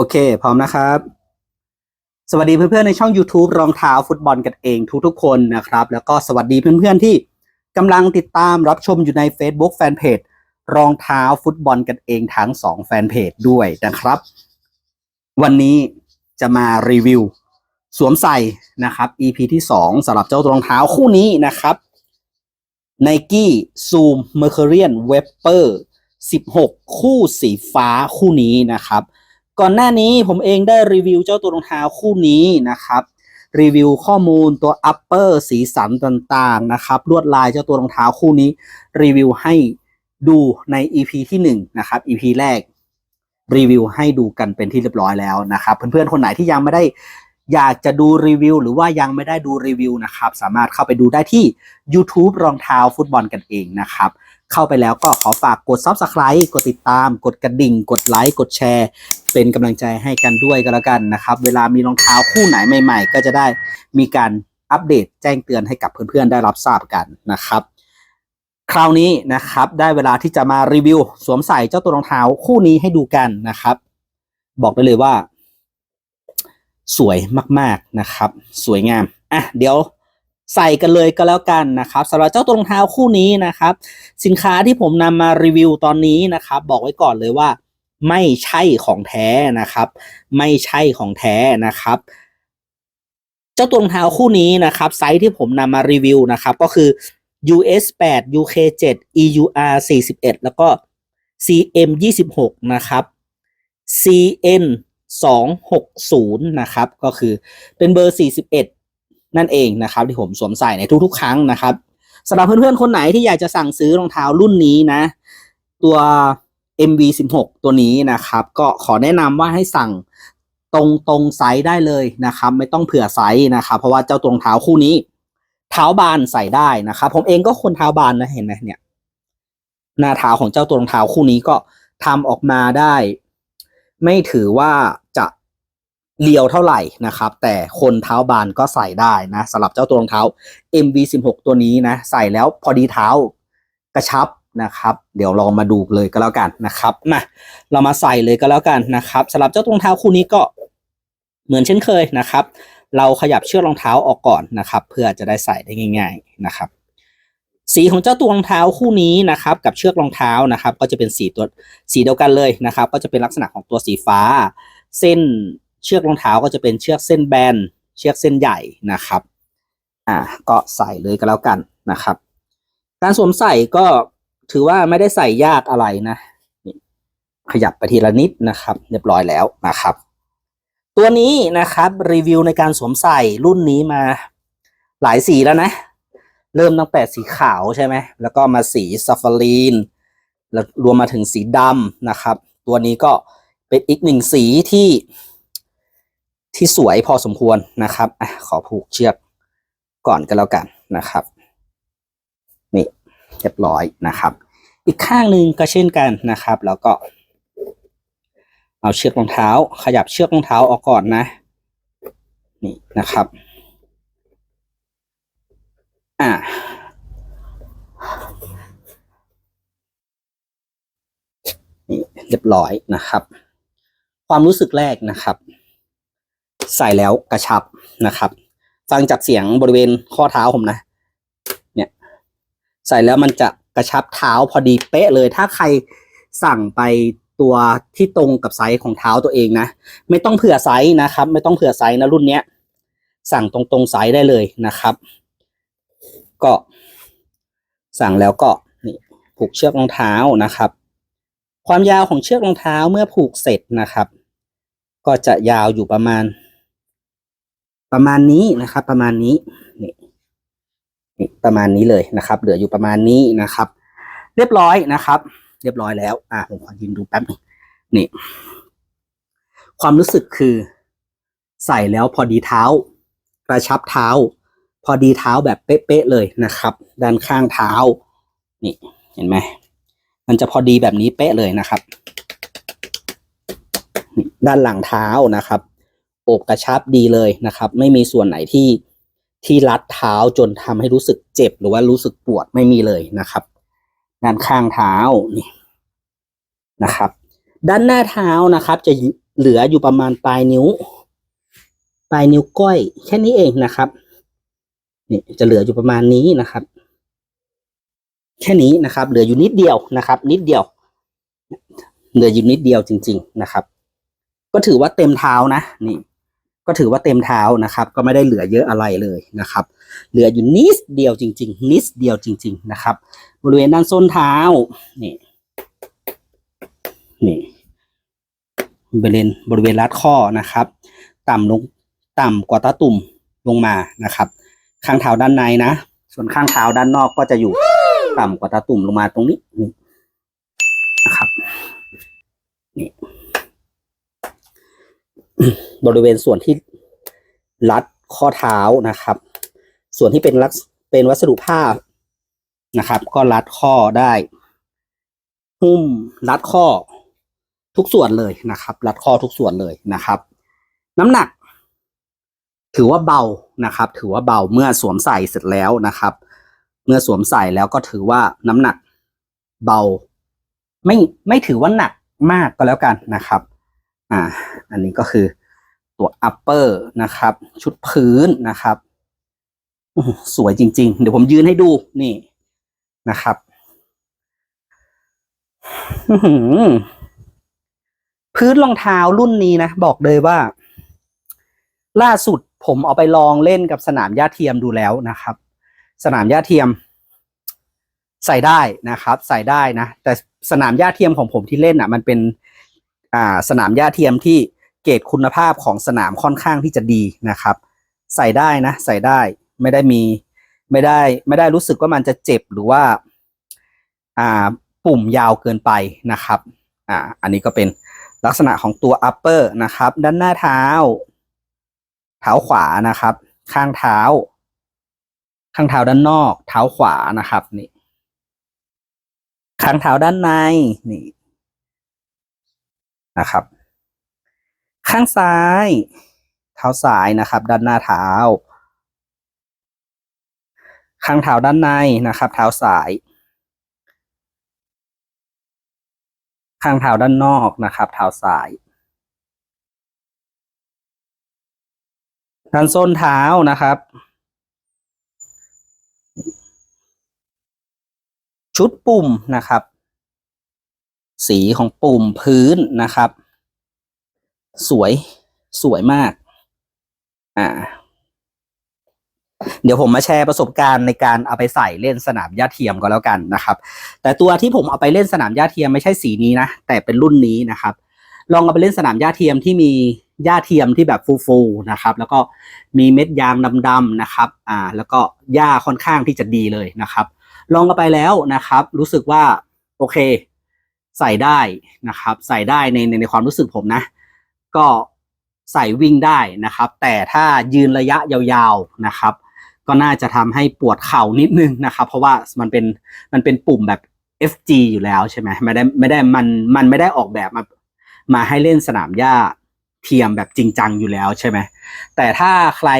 โอเค พร้อมนะครับ สวัสดีเพื่อนๆในช่อง YouTube รองเท้าฟุตบอลกันเองทุกๆคนนะครับ แล้วก็สวัสดีเพื่อนๆที่กำลังติดตามรับชมอยู่ใน Facebook Fanpage รองเท้าฟุตบอลกันเองทั้ง2แฟนเพจด้วยนะครับ วันนี้จะมารีวิว สวมใส่นะครับ EP ที่2สำหรับเจ้ารองเท้าคู่นี้นะครับ Nike Zoom Mercurian Vapor 16 คู่สีฟ้าคู่นี้นะครับ ก่อนหน้านี้ผมเองได้รีวิวเจ้าตัวรองเท้าคู่นี้นะครับรีวิวข้อมูลตัว upper สีสันต่างๆนะครับลวดลายเจ้าตัวรองเท้าคู่นี้ รีวิวให้ดูใน EP ที่1นะครับ EP แรกรีวิวให้ดูกันเป็นที่เรียบร้อยแล้วนะครับ เพื่อนๆคนไหนที่ยังไม่ได้อยากจะดูรีวิว หรือว่ายังไม่ได้ดูรีวิวนะครับ สามารถเข้าไปดูได้ที่ YouTube รองเท้าฟุตบอลกันเองนะครับ เข้าไปแล้วก็ขอฝากกด Subscribe กดติดตาม กดกระดิ่ง กดไลค์กดแชร์ เป็นกำลังใจให้กันด้วยก็แล้วกันนะครับ เวลามีรองเท้าคู่ไหนใหม่ ๆ ก็จะได้มีการอัปเดตแจ้งเตือนให้กับเพื่อนๆได้รับทราบกันนะครับคราวนี้นะครับได้เวลาที่จะมารีวิวสวมใส่เจ้าตัวรองเท้าคู่นี้ให้ดูกันนะครับ บอกได้เลยว่า สวยมากๆนะครับ สวยงามอะเดี๋ยว ใส่กันเลยก็แล้วกันนะครับสำหรับเจ้าตัวรองเท้าคู่นี้นะครับ สินค้าที่ผมนำมารีวิวตอนนี้นะครับ บอกไว้ก่อนเลยว่า ไม่ใช่ของแท้นะครับ ไม่ใช่ของแท้นะครับ เจ้าตัวรองเท้าคู่นี้นะครับไซส์ที่ผมนำมารีวิวนะครับ ก็คือ US 8 UK 7 EUR 41 แล้วก็ CM 26นะครับ CN 260นะครับ ก็คือเป็นเบอร์ 41 นั่นเองนะครับที่ผมสวมใส่ในทุกๆ ครั้งนะครับสำหรับเพื่อนๆคนไหนที่อยากจะสั่งซื้อรองเท้ารุ่นนี้นะ ตัว MV16 ตัวนี้นะครับ ก็ขอแนะนำว่าให้สั่งตรงตรงไซส์ได้เลยนะครับ ไม่ต้องเผื่อไซส์นะครับ เพราะว่าเจ้าตัวรองเท้าคู่นี้ เท้าบานใส่ได้นะครับ ผมเองก็คนเท้าบานนะเห็นไหมเนี่ย หน้าเท้าของเจ้าตัวรองเท้าคู่นี้ก็ทำออกมาได้ ไม่ถือว่า เลียวเท่าไหร่นะครับ แต่คนเท้าบานก็ใส่ได้นะสำหรับเจ้าตัวรองเท้า MV16 ตัวนี้นะ ใส่แล้วพอดีเท้ากระชับนะครับ เดี๋ยวลองมาดูเลยก็แล้วกันนะครับมาเรามาใส่เลยก็แล้วกันนะครับสำหรับเจ้าตัวรองเท้าคู่นี้ก็เหมือนเช่นเคยนะครับ เราขยับเชือกรองเท้าออกก่อนนะครับ เพื่อจะได้ใส่ได้ง่าย ๆนะครับ สีของเจ้าตัวรองเท้าคู่นี้นะครับ กับเชือกรองเท้านะครับ ก็จะเป็นสีตัวสีเดียวกันเลยนะครับ ก็จะเป็นลักษณะของตัวสีฟ้า เส้น เชือกรองเท้าก็จะเป็นเชือกเส้นแบน เชือกเส้นใหญ่นะครับ อ่าก็ใส่เลยก็แล้วกันนะครับ การสวมใส่ก็ถือว่าไม่ได้ใส่ยากอะไรนะ ขยับไปทีละนิดนะครับ เรียบร้อยแล้วนะครับ ตัวนี้นะครับรีวิวในการสวมใส่รุ่นนี้มาหลายสีแล้วนะ เริ่มตั้งแต่สีขาวใช่ไหม แล้วก็มาสีซัฟฟารีน แล้วรวมมาถึงสีดำนะครับ ตัวนี้ก็เป็นอีกหนึ่งสีที่ ที่สวยพอสมควรนะครับอขอผูกเชือกก่อนก็แล้วกันนะครับ นี่เรียบร้อยนะครับ อีกข้างหนึ่งก็เช่นกันนะครับ แล้วก็ เอาเชือกรองเท้า ขยับเชือกรองเท้าออกก่อนนะ นี่นะครับ อ่านี่เรียบร้อยนะครับ ความรู้สึกแรกนะครับ ใส่แล้วกระชับนะครับฟังจากเสียงบริเวณข้อเท้าผมนะ เนี่ย ใส่แล้วมันจะกระชับเท้าพอดีเป๊ะเลย ถ้าใครสั่งไปตัวที่ตรงกับไซส์ของเท้าตัวเองนะ ไม่ต้องเผื่อไซส์นะครับ ไม่ต้องเผื่อไซส์นะรุ่นเนี้ย สั่งตรงตรงๆไซส์ได้เลยนะครับ ก็สั่งแล้วก็นี่ผูกเชือกรองเท้านะครับ ความยาวของเชือกรองเท้าเมื่อผูกเสร็จนะครับ ก็จะยาวอยู่ประมาณ ประมาณนี้นะครับ ประมาณนี้นี่นี่ประมาณนี้เลยนะครับ เหลืออยู่ประมาณนี้นะครับ เรียบร้อยนะครับ เรียบร้อยแล้ว อะผมขอยืนดูแป๊บหนึงนี่ ความรู้สึกคือ ใส่แล้วพอดีเท้ากระชับเท้า พอดีเท้าแบบเป๊ะๆเลยนะครับ ด้านข้างเท้า นี่เห็นไหมมันจะพอดีแบบนี้เป๊ะเลยนะครับ ด้านหลังเท้านะครับ อบกระชับดีเลยนะครับ ไม่มีส่วนไหนที่ที่รัดเท้าจนทำให้รู้สึกเจ็บหรือว่ารู้สึกปวดไม่มีเลยนะครับ ด้านข้างเท้านี่นะครับ ด้านหน้าเท้านะครับ จะเหลืออยู่ประมาณปลายนิ้ว ปลายนิ้วก้อย แค่นี้เองนะครับนี่จะเหลืออยู่ประมาณนี้นะครับ แค่นี้นะครับ เหลืออยู่นิดเดียวนะครับ นิดเดียว เหลืออยู่นิดเดียวจริง ๆ นะครับ ก็ถือว่าเต็มเท้านะนี่ ก็ถือว่าเต็มเท้านะครับ ก็ไม่ได้เหลือเยอะอะไรเลยนะครับ เหลืออยู่นิดเดียวจริง ๆ นิดเดียวจริง ๆ นะครับ บริเวณด้านส้นเท้านี่นี่บริเวณบริเวณรัดข้อนะครับ ต่ำลงต่ำกว่าตาตุ่มลงมานะครับ ข้างเท้าด้านในนะ ส่วนข้างเท้าด้านนอกก็จะอยู่ต่ำกว่าตาตุ่มลงมาตรงนี้นี่นะครับนี่ บริเวณส่วนที่รัดข้อเท้านะครับ ส่วนที่เป็นลักเป็นวัสดุผ้านะครับ ก็รัดข้อได้ หุ้มรัดข้อทุกส่วนเลยนะครับ รัดข้อทุกส่วนเลยนะครับ น้ำหนัก ถือว่าเบานะครับ ถือว่าเบาเมื่อสวมใส่เสร็จแล้วนะครับ เมื่อสวมใส่แล้วก็ถือว่าน้ำหนักเบา ไม่ไม่ถือว่าหนักมากก็แล้วกันนะครับ อ่า อันนี้ก็คือตัว upper นะครับ ชุดพื้นนะครับสวยจริง ๆ เดี๋ยวผมยืนให้ดูนี่นะครับพื้นรองเท้ารุ่นนี้นะบอกเลยว่า ล่าสุดผมเอาไปลองเล่นกับสนามหญ้าเทียมดูแล้วนะครับ สนามหญ้าเทียม ใส่ได้นะครับ ใส่ได้นะแต่สนามหญ้าเทียมของผมที่เล่นอะ มันเป็น อ่าสนามหญ้าเทียมที่เกรดคุณภาพของสนามค่อนข้างที่จะดีนะครับ ใส่ได้นะ ใส่ได้ไม่ได้มีไม่ได้ไม่ได้รู้สึกว่ามันจะเจ็บหรือว่าอ่าปุ่มยาวเกินไปนะครับอ่าอันนี้ก็เป็นลักษณะของตัว upper นะครับ ด้านหน้าเท้า เท้าขวานะครับ ข้างเท้า ข้างเท้าด้านนอก เท้าขวานะครับนี่ข้างเท้าด้านในนี่ นะครับ ข้างซ้าย เท้าซ้ายนะครับ ด้านหน้าเท้า ข้างเท้าด้านในนะครับ เท้าซ้าย ข้างเท้าด้านนอกนะครับ เท้าซ้ายด้านส้นเท้านะครับ ชุดปุ่มนะครับ สีของปุ่มพื้นนะครับ สวยสวยมาก อ่า เดี๋ยวผมมาแชร์ประสบการณ์ในการเอาไปใส่เล่นสนามหญ้าเทียมก็แล้วกันนะครับ แต่ตัวที่ผมเอาไปเล่นสนามหญ้าเทียมไม่ใช่สีนี้นะ แต่เป็นรุ่นนี้นะครับ ลองเอาไปเล่นสนามหญ้าเทียมที่มีหญ้าเทียมที่แบบฟูๆนะครับ แล้วก็มีเม็ดยางดำๆนะครับ อ่า แล้วก็หญ้าค่อนข้างที่จะดีเลยนะครับ ลองเอาไปแล้วนะครับ รู้สึกว่าโอเค ใส่ได้นะครับ ใส่ได้ในในในความรู้สึกผมนะ ก็ใส่วิ่งได้นะครับ แต่ถ้ายืนระยะยาวๆนะครับ ก็น่าจะทำให้ปวดเข่านิดนึงนะครับ เพราะว่ามันเป็นมันเป็นปุ่มแบบ FG อยู่แล้วใช่ไหมไม่ได้ไม่ได้มันมันไม่ได้ออกแบบมามาให้เล่นสนามหญ้าเทียมแบบจริงจังอยู่แล้วใช่ไหมแต่ถ้าใคร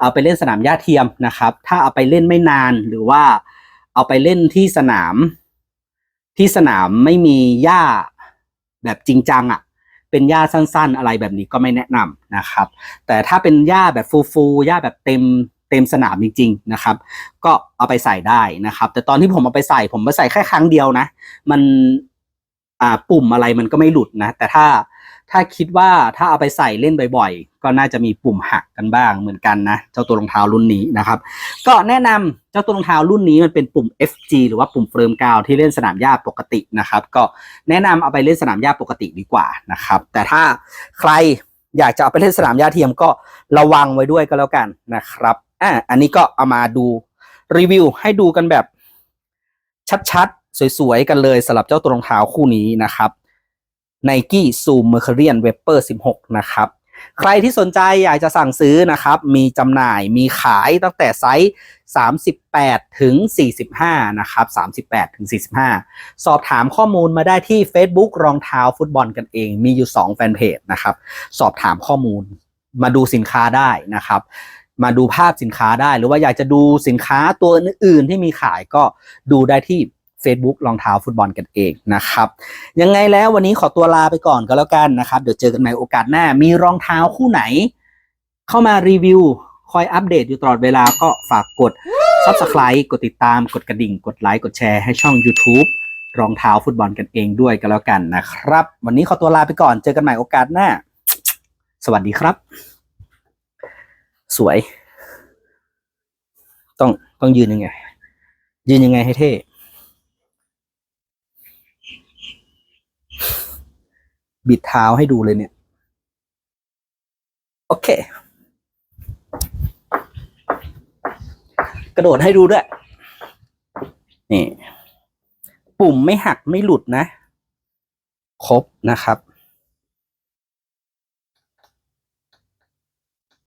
เอาไปเล่นสนามหญ้าเทียมนะครับ ถ้าเอาไปเล่นไม่นานหรือว่าเอาไปเล่นที่สนาม ที่สนามไม่มีหญ้าแบบจริงจังอะ่ะ เป็นหญ้าสั้นๆ อะไรแบบนี้ก็ไม่แนะนำนะครับ แต่ถ้าเป็นหญ้าแบบฟูๆหญ้าแบบเต็มเต็มสนามจริงๆนะครับ ก็เอาไปใส่ได้นะครับ แต่ตอนที่ผมเอาไปใส่ผมไปใส่แค่ครั้งเดียวนะ มันอ่าปุ่มอะไรมันก็ไม่หลุดนะ แต่ถ้า ถ้าคิดว่าถ้าเอาไปใส่เล่นบ่อยๆ ก็น่าจะมีปุ่มหักกันบ้างเหมือนกันนะ เจ้าตัวรองเท้ารุ่นนี้นะครับ ก็แนะนำเจ้าตัวรองเท้ารุ่นนี้มันเป็นปุ่ม FG หรือว่าปุ่มเฟิร์มกาวที่เล่นสนามหญ้าปกตินะครับ ก็แนะนำเอาไปเล่นสนามหญ้าปกติดีกว่านะครับ แต่ถ้าใครอยากจะเอาไปเล่นสนามหญ้าเทียมก็ระวังไว้ด้วยก็แล้วกันนะครับอ่าอันนี้ก็เอามาดูรีวิวให้ดูกันแบบชัดๆ สวยๆ กันเลยสำหรับเจ้าตัวรองเท้าคู่นี้นะครับ Nike Zoom Mercurian Vapor 16 นะครับ ใครที่สนใจอยากจะสั่งซื้อนะครับ มีจำหน่ายมีขายตั้งแต่ไซส์ 38 ถึง 45 นะครับ 38 ถึง 45 สอบถามข้อมูลมาได้ที่ Facebook รองเท้าฟุตบอลกันเอง มีอยู่ 2 แฟนเพจนะครับ สอบถามข้อมูลมาดูสินค้าได้นะครับ มาดูภาพสินค้าได้ หรือว่าอยากจะดูสินค้าตัวอื่นๆที่มีขายก็ดูได้ที่ Facebook รองเท้าฟุตบอลกันเองนะครับ ยังไงแล้ววันนี้ขอตัวลาไปก่อนก็แล้วกันนะครับ เดี๋ยวเจอกันใหม่โอกาสหน้า มีรองเท้าคู่ไหน เข้ามารีวิว คอยอัปเดตอยู่ตลอดเวลาก็ฝากกด Subscribe กดติดตามกดกระดิ่ง กดไลค์กดแชร์ให้ช่อง YouTube รองเท้าฟุตบอลกันเองด้วยก็แล้วกันนะครับ วันนี้ขอตัวลาไปก่อนเจอกันใหม่โอกาสหน้า สวัสดีครับ สวย ต้องต้องยืนยังไง ยืนยังไงให้เท่ บิดเท้าให้ดูเลยเนี่ย โอเค กระโดดให้ดูด้วย นี่ ปุ่มไม่หักไม่หลุดนะ ครบนะครับ